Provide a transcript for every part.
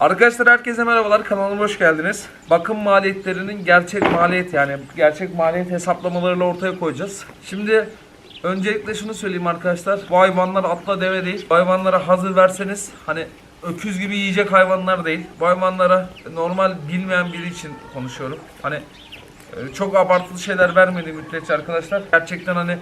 Arkadaşlar herkese merhabalar kanalıma hoş geldiniz. Bakım maliyetlerinin gerçek maliyet yani gerçek maliyet hesaplamalarıyla ortaya koyacağız. Şimdi öncelikle şunu söyleyeyim arkadaşlar. Bu hayvanlar atla deve değil. Bu hayvanlara hazır verseniz hani öküz gibi yiyecek hayvanlar değil. Bu hayvanlara normal bilmeyen biri için konuşuyorum. Hani e, çok abartılı şeyler vermediğim müddetçe arkadaşlar gerçekten hani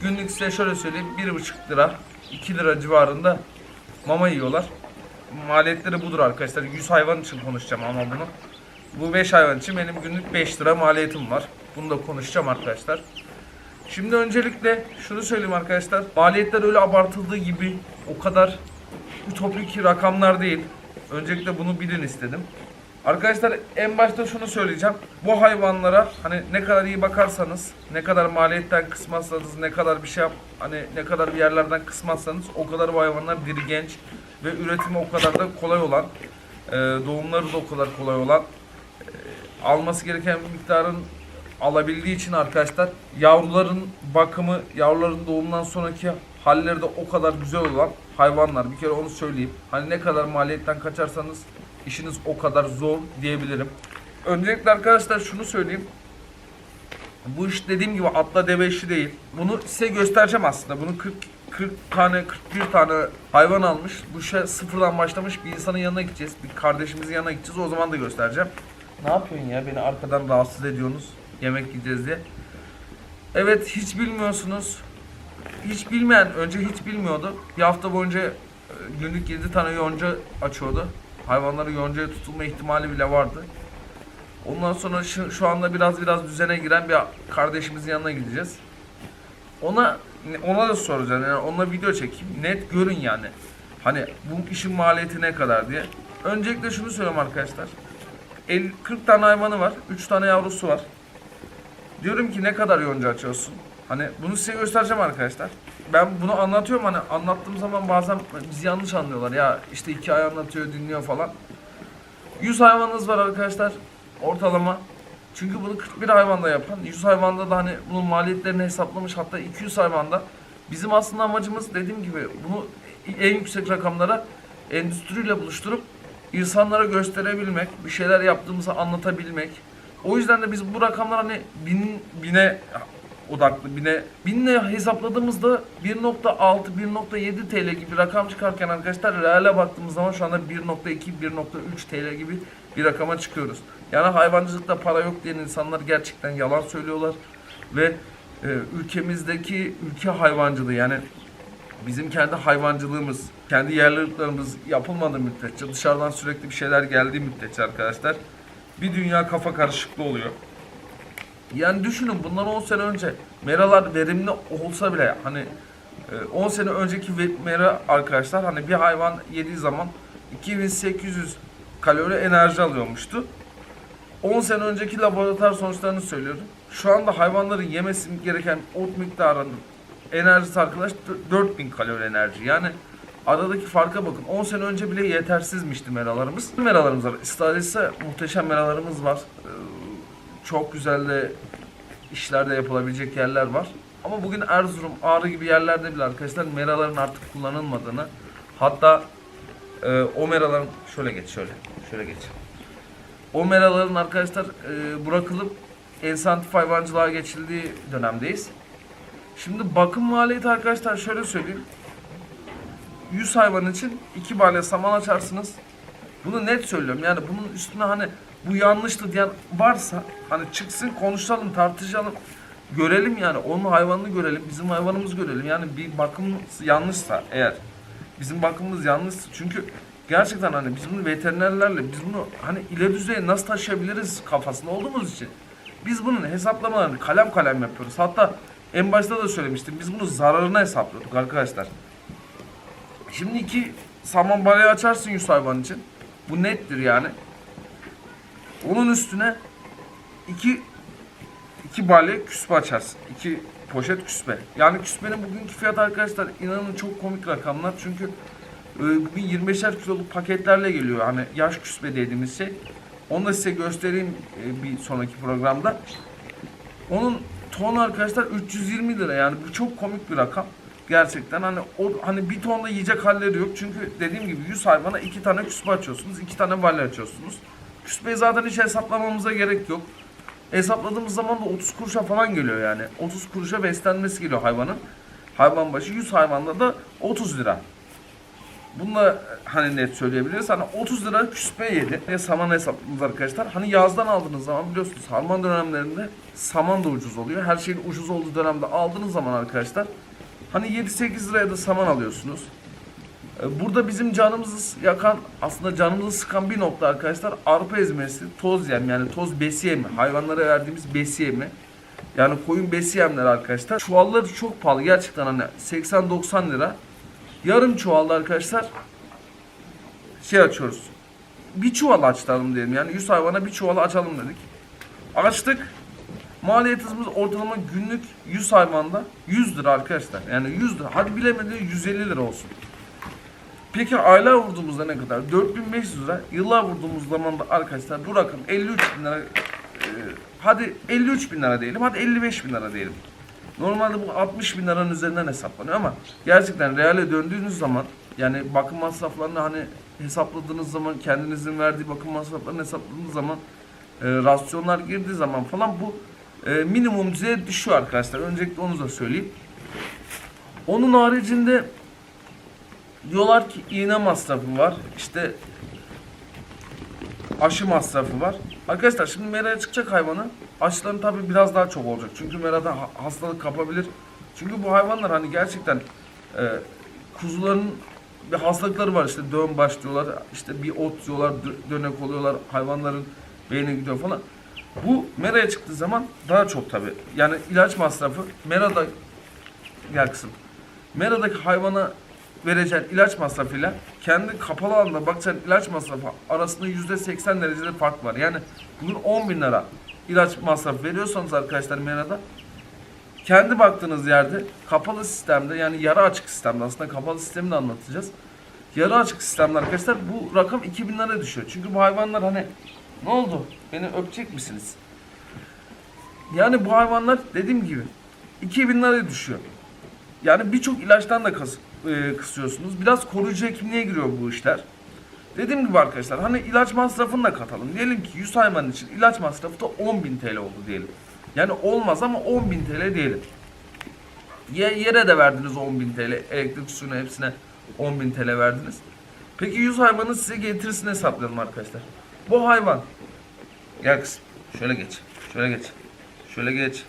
günlük size şöyle söyleyeyim 1,5 lira 2 lira civarında mama yiyorlar. Maliyetleri budur arkadaşlar. 100 hayvan için konuşacağım ama bunu. Bu 5 hayvan için benim günlük 5 lira maliyetim var. Bunu da konuşacağım arkadaşlar. Şimdi öncelikle şunu söyleyeyim arkadaşlar. Maliyetler öyle abartıldığı gibi o kadar ütopik rakamlar değil. Öncelikle bunu bilin istedim. Arkadaşlar en başta şunu söyleyeceğim. Bu hayvanlara hani ne kadar iyi bakarsanız, ne kadar maliyetten kısmazsanız, ne kadar bir şey yap, hani ne kadar bir yerlerden kısmazsanız o kadar bu hayvanlar diri genç ve üretimi o kadar da kolay olan, e, doğumları da o kadar kolay olan, e, alması gereken miktarın alabildiği için arkadaşlar yavruların bakımı, yavruların doğumundan sonraki halleri de o kadar güzel olan hayvanlar. Bir kere onu söyleyeyim. Hani ne kadar maliyetten kaçarsanız işiniz o kadar zor diyebilirim. Öncelikle arkadaşlar şunu söyleyeyim. Bu iş dediğim gibi atla deve işi değil. Bunu size göstereceğim aslında. Bunu 40 40 tane 41 tane hayvan almış. Bu işe sıfırdan başlamış bir insanın yanına gideceğiz. Bir kardeşimizin yanına gideceğiz. O zaman da göstereceğim. Ne yapıyorsun ya? Beni arkadan rahatsız ediyorsunuz. Yemek yiyeceğiz diye. Evet hiç bilmiyorsunuz. Hiç bilmeyen önce hiç bilmiyordu. Bir hafta boyunca e, günlük 7 tane yonca açıyordu. Hayvanların yoncaya tutulma ihtimali bile vardı. Ondan sonra şu, şu anda biraz biraz düzene giren bir kardeşimizin yanına gideceğiz. Ona ona da soracağım. Yani onunla video çekeyim. Net görün yani. Hani bu işin maliyeti ne kadar diye. Öncelikle şunu söyleyeyim arkadaşlar. 50, 40 tane hayvanı var. 3 tane yavrusu var. Diyorum ki ne kadar yonca açıyorsun? Hani bunu size göstereceğim arkadaşlar. Ben bunu anlatıyorum hani anlattığım zaman bazen bizi yanlış anlıyorlar. Ya işte iki ay anlatıyor dinliyor falan. 100 hayvanınız var arkadaşlar ortalama. Çünkü bunu 41 hayvanda yapan, 100 hayvanda da hani bunun maliyetlerini hesaplamış hatta 200 hayvanda. Bizim aslında amacımız dediğim gibi bunu en yüksek rakamlara endüstriyle buluşturup insanlara gösterebilmek, bir şeyler yaptığımızı anlatabilmek. O yüzden de biz bu rakamlar hani bin, bine odaklı bine binle hesapladığımızda 1.6 1.7 TL gibi rakam çıkarken arkadaşlar reale baktığımız zaman şu anda 1.2 1.3 TL gibi bir rakama çıkıyoruz. Yani hayvancılıkta para yok diyen insanlar gerçekten yalan söylüyorlar ve e, ülkemizdeki ülke hayvancılığı yani bizim kendi hayvancılığımız, kendi yerliliklerimiz yapılmadığı müddetçe, dışarıdan sürekli bir şeyler geldiği müddetçe arkadaşlar bir dünya kafa karışıklığı oluyor. Yani düşünün bundan 10 sene önce meralar verimli olsa bile hani e, 10 sene önceki mera arkadaşlar hani bir hayvan yediği zaman 2800 kalori enerji alıyormuştu. 10 sene önceki laboratuvar sonuçlarını söylüyorum. Şu anda hayvanların yemesi gereken ot miktarının enerjisi arkadaş dö- 4000 kalori enerji. Yani aradaki farka bakın. 10 sene önce bile yetersizmişti meralarımız. Meralarımız var. İstadesi muhteşem meralarımız var. Ee, çok güzel de işlerde yapılabilecek yerler var. Ama bugün Erzurum, Ağrı gibi yerlerde bile arkadaşlar meraların artık kullanılmadığını hatta e, o meraların şöyle geç şöyle şöyle geç. O meraların arkadaşlar e, bırakılıp ensantif hayvancılığa geçildiği dönemdeyiz. Şimdi bakım maliyeti arkadaşlar şöyle söyleyeyim. 100 hayvan için 2 balya saman açarsınız. Bunu net söylüyorum. Yani bunun üstüne hani bu yanlıştı diyen varsa hani çıksın konuşalım, tartışalım. Görelim yani onun hayvanını görelim, bizim hayvanımızı görelim. Yani bir bakımımız yanlışsa eğer bizim bakımımız yanlışsa çünkü gerçekten hani biz bunu veterinerlerle biz bunu hani ileri düzeye nasıl taşıyabiliriz kafasında olduğumuz için biz bunun hesaplamalarını kalem kalem yapıyoruz. Hatta en başta da söylemiştim. Biz bunu zararına hesaplıyorduk arkadaşlar. Şimdi iki saman balayı açarsın 100 hayvan için. Bu nettir yani. Onun üstüne iki iki balya küspe açarsın. İki poşet küspe. Yani küspenin bugünkü fiyatı arkadaşlar inanın çok komik rakamlar. Çünkü e, bugün 25'er kiloluk paketlerle geliyor. Hani yaş küspe dediğimiz şey. Onu da size göstereyim e, bir sonraki programda. Onun tonu arkadaşlar 320 lira yani bu çok komik bir rakam. Gerçekten hani o hani bir tonda yiyecek halleri yok. Çünkü dediğim gibi 100 hayvana iki tane küspe açıyorsunuz. iki tane valya açıyorsunuz. Küspeyi zaten hiç hesaplamamıza gerek yok. Hesapladığımız zaman da 30 kuruşa falan geliyor yani. 30 kuruşa beslenmesi geliyor hayvanın. Hayvan başı 100 hayvanda da 30 lira. Bunu da hani net söyleyebiliriz. Hani 30 lira küspe yedi. Ya saman hesapladınız arkadaşlar. Hani yazdan aldığınız zaman biliyorsunuz harman dönemlerinde saman da ucuz oluyor. Her şeyin ucuz olduğu dönemde aldığınız zaman arkadaşlar hani 7-8 liraya da saman alıyorsunuz. Ee, Burada bizim canımızı yakan, aslında canımızı sıkan bir nokta arkadaşlar arpa ezmesi, toz yem yani toz besi yemi, hayvanlara verdiğimiz besi yemi. Yani koyun besi yemleri arkadaşlar. Çuvalları çok pahalı gerçekten hani 80-90 lira. Yarım çuvalda arkadaşlar şey açıyoruz. Bir çuval açalım diyelim yani 100 hayvana bir çuval açalım dedik. Açtık. Maliyetimiz ortalama günlük 100 hayvanda 100 lira arkadaşlar. Yani 100 lira. Hadi bilemedi 150 lira olsun. Peki aylar vurduğumuzda ne kadar? 4500 lira. Yıllar vurduğumuz zaman da arkadaşlar bu rakam 53 bin lira. e, hadi 53 bin lira diyelim. Hadi 55 bin lira diyelim. Normalde bu 60 bin liranın üzerinden hesaplanıyor ama gerçekten reale döndüğünüz zaman yani bakım masraflarını hani hesapladığınız zaman kendinizin verdiği bakım masraflarını hesapladığınız zaman e, rasyonlar girdiği zaman falan bu e, minimum düzeye düşüyor arkadaşlar. Öncelikle onu da söyleyeyim. Onun haricinde diyorlar ki iğne masrafı var. İşte aşı masrafı var. Arkadaşlar şimdi meraya çıkacak hayvanı aşıların tabi biraz daha çok olacak. Çünkü merada ha- hastalık kapabilir. Çünkü bu hayvanlar hani gerçekten e, kuzuların bir hastalıkları var işte dön başlıyorlar işte bir ot yiyorlar dö- dönek oluyorlar hayvanların beyni gidiyor falan. Bu meraya çıktığı zaman daha çok tabi. Yani ilaç masrafı merada gel kızım. Mera'daki hayvana vereceğin ilaç masrafıyla kendi kapalı alanda bakacağın ilaç masrafı arasında yüzde 80 derecede fark var. Yani bugün 10 bin lira ilaç masrafı veriyorsanız arkadaşlar Mera'da kendi baktığınız yerde kapalı sistemde yani yarı açık sistemde aslında kapalı sistemi de anlatacağız. Yarı açık sistemde arkadaşlar bu rakam 2000 lira düşüyor. Çünkü bu hayvanlar hani ne oldu? Beni öpecek misiniz? Yani bu hayvanlar dediğim gibi 2000 liraya düşüyor. Yani birçok ilaçtan da kas, e, kısıyorsunuz. Biraz koruyucu hekimliğe giriyor bu işler. Dediğim gibi arkadaşlar hani ilaç masrafını da katalım. Diyelim ki 100 hayvan için ilaç masrafı da 10.000 TL oldu diyelim. Yani olmaz ama 10.000 TL diyelim. Ye, yere de verdiniz 10.000 TL. Elektrik suyuna hepsine 10.000 TL verdiniz. Peki 100 hayvanın size getirisini hesaplayalım arkadaşlar. Bu hayvan. Gel kızım. Şöyle geç. Şöyle geç. Şöyle geç.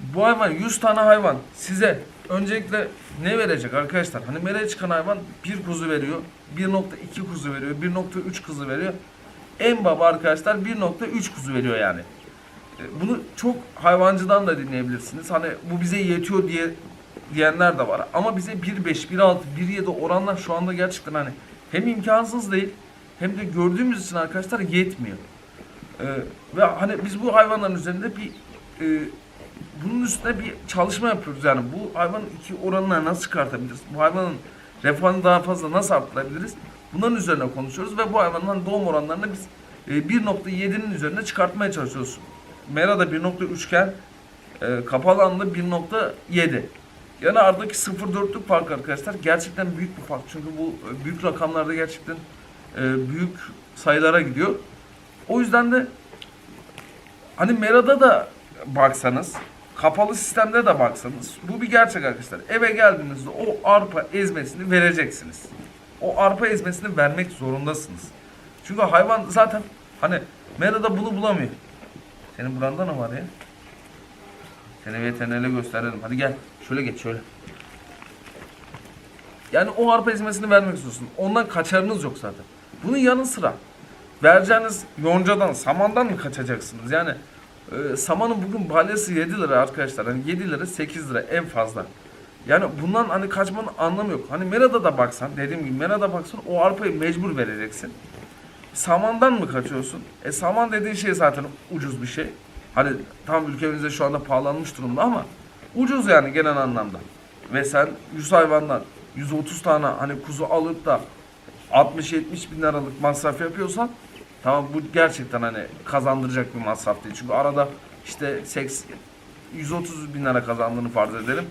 Bu hayvan 100 tane hayvan size öncelikle ne verecek arkadaşlar? Hani mereye çıkan hayvan bir kuzu veriyor, 1.2 kuzu veriyor, 1.3 kuzu veriyor. En baba arkadaşlar 1.3 kuzu veriyor yani. E, Bunu çok hayvancıdan da dinleyebilirsiniz. Hani bu bize yetiyor diye diyenler de var. Ama bize 1.5, 1.6, 1.7 oranlar şu anda gerçekten hani hem imkansız değil hem de gördüğümüz için arkadaşlar yetmiyor. Ee, ve hani biz bu hayvanların üzerinde bir e, bunun üstüne bir çalışma yapıyoruz yani bu hayvanın iki oranını nasıl çıkartabiliriz? Bu hayvanın refahını daha fazla nasıl arttırabiliriz? Bunların üzerine konuşuyoruz ve bu hayvanların doğum oranlarını biz e, 1.7'nin üzerine çıkartmaya çalışıyoruz. Mera'da 1.3 iken e, kapalı alanda 1.7. Yani aradaki 0.4'lük fark arkadaşlar gerçekten büyük bir fark. Çünkü bu e, büyük rakamlarda gerçekten e, büyük sayılara gidiyor. O yüzden de hani Mera'da da baksanız, kapalı sistemde de baksanız bu bir gerçek arkadaşlar. Eve geldiğinizde o arpa ezmesini vereceksiniz. O arpa ezmesini vermek zorundasınız. Çünkü hayvan zaten hani Mera'da bunu bulamıyor. Senin buranda ne var ya? Seni veterinere gösterelim. Hadi gel. Şöyle geç şöyle. Yani o arpa ezmesini vermek istiyorsun. Ondan kaçarınız yok zaten. Bunun yanı sıra vereceğiniz yoncadan, samandan mı kaçacaksınız? Yani e, samanın bugün balyası 7 lira arkadaşlar. Hani 7 lira 8 lira en fazla. Yani bundan hani kaçmanın anlamı yok. Hani Mera'da da baksan, dediğim gibi Mera'da baksan o arpayı mecbur vereceksin. Samandan mı kaçıyorsun? E saman dediğin şey zaten ucuz bir şey. Hani tam ülkemizde şu anda pahalanmış durumda ama ucuz yani genel anlamda. Ve sen 100 hayvandan 130 tane hani kuzu alıp da 60-70 bin liralık masraf yapıyorsan tamam bu gerçekten hani kazandıracak bir masraf değil. Çünkü arada işte 80 130 bin lira kazandığını farz edelim.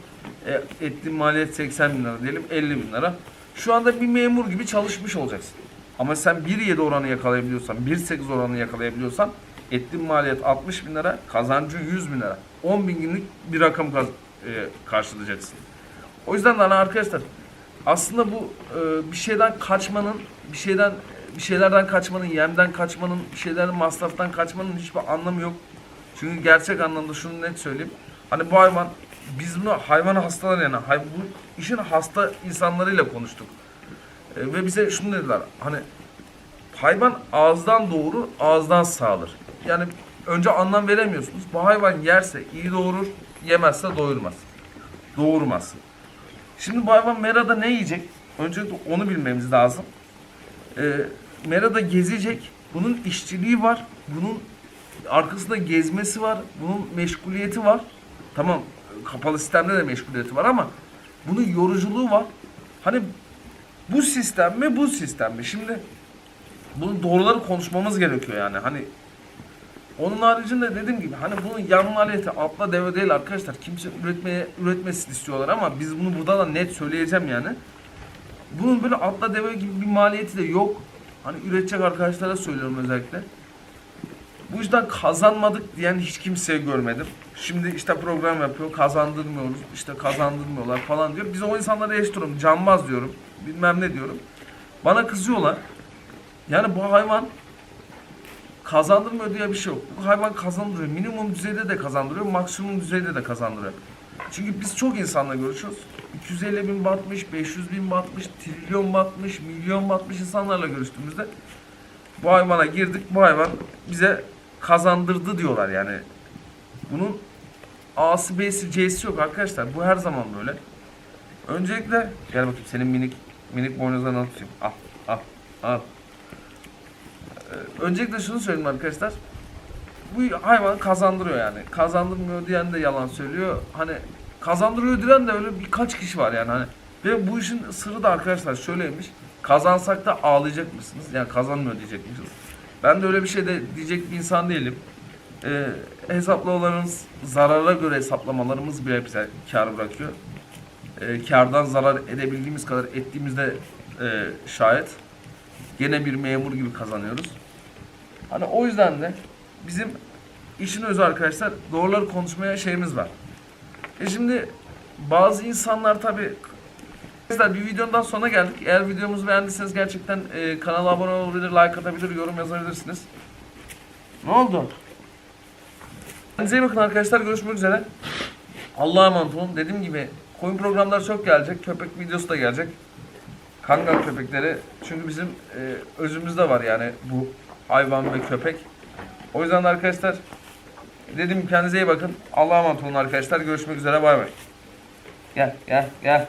E, ettiğin maliyet 80 bin lira diyelim 50 bin lira. Şu anda bir memur gibi çalışmış olacaksın. Ama sen 1.7 oranı yakalayabiliyorsan, 1.8 oranı yakalayabiliyorsan ettiğin maliyet 60 bin lira, kazancı 100 bin lira. 10 bin günlük bir rakam kaz- e, karşılayacaksın. O yüzden de hani arkadaşlar aslında bu e, bir şeyden kaçmanın, bir şeyden bir şeylerden kaçmanın, yemden kaçmanın, bir şeylerin masraftan kaçmanın hiçbir anlamı yok. Çünkü gerçek anlamda şunu net söyleyeyim. Hani bu hayvan biz bunu hayvan hastaları yani hay, bu işin hasta insanlarıyla konuştuk. E, ve bize şunu dediler. Hani hayvan ağızdan doğurur, ağızdan sağılır. Yani önce anlam veremiyorsunuz. Bu hayvan yerse iyi doğurur, yemezse doyurmaz. Doğurmaz. Şimdi bu hayvan merada ne yiyecek? Öncelikle onu bilmemiz lazım. Ee, merada gezecek. Bunun işçiliği var. Bunun arkasında gezmesi var. Bunun meşguliyeti var. Tamam kapalı sistemde de meşguliyeti var ama bunun yoruculuğu var. Hani bu sistem mi bu sistem mi? Şimdi bunun doğruları konuşmamız gerekiyor yani. Hani onun haricinde dediğim gibi hani bunun yan maliyeti atla deve değil arkadaşlar. Kimse üretmeye üretmesini istiyorlar ama biz bunu burada da net söyleyeceğim yani. Bunun böyle atla deve gibi bir maliyeti de yok. Hani üretecek arkadaşlara söylüyorum özellikle. Bu yüzden kazanmadık diyen hiç kimseyi görmedim. Şimdi işte program yapıyor, kazandırmıyoruz, işte kazandırmıyorlar falan diyor. Biz o insanlara eleştiriyorum, canmaz diyorum, bilmem ne diyorum. Bana kızıyorlar. Yani bu hayvan kazandırmıyor diye bir şey yok. Bu hayvan kazandırıyor. Minimum düzeyde de kazandırıyor, maksimum düzeyde de kazandırıyor. Çünkü biz çok insanla görüşüyoruz. 250 bin batmış, 500 bin batmış, trilyon batmış, milyon batmış insanlarla görüştüğümüzde bu hayvana girdik, bu hayvan bize kazandırdı diyorlar yani. Bunun A'sı B'si C'si yok arkadaşlar. Bu her zaman böyle. Öncelikle gel bakayım senin minik minik boynuzlarını tutayım. Al al al. Ee, öncelikle şunu söyleyeyim arkadaşlar. Bu hayvan kazandırıyor yani. Kazandırmıyor diyen de yalan söylüyor. Hani kazandırıyor diyen de öyle birkaç kişi var yani hani. Ve bu işin sırrı da arkadaşlar şöyleymiş. Kazansak da ağlayacak mısınız? Yani kazanmıyor diyecekmişiz. Ben de öyle bir şey de diyecek bir insan değilim. Ee, hesaplamalarımız zarara göre hesaplamalarımız bile bize kar bırakıyor. Ee, kardan zarar edebildiğimiz kadar ettiğimizde e, şayet gene bir memur gibi kazanıyoruz. Hani o yüzden de bizim işin özü arkadaşlar doğruları konuşmaya şeyimiz var. E şimdi bazı insanlar tabi Arkadaşlar bir videonun daha sonuna geldik. Eğer videomuzu beğendiyseniz gerçekten e, kanala abone olabilir, like atabilir, yorum yazabilirsiniz. Ne oldu? Kendinize iyi bakın arkadaşlar. Görüşmek üzere. Allah'a emanet olun. Dediğim gibi koyun programları çok gelecek. Köpek videosu da gelecek. Kangal köpekleri. Çünkü bizim e, özümüzde var yani bu hayvan ve köpek. O yüzden de arkadaşlar gibi kendinize iyi bakın. Allah'a emanet olun arkadaşlar. Görüşmek üzere. Bay bay. Gel gel gel.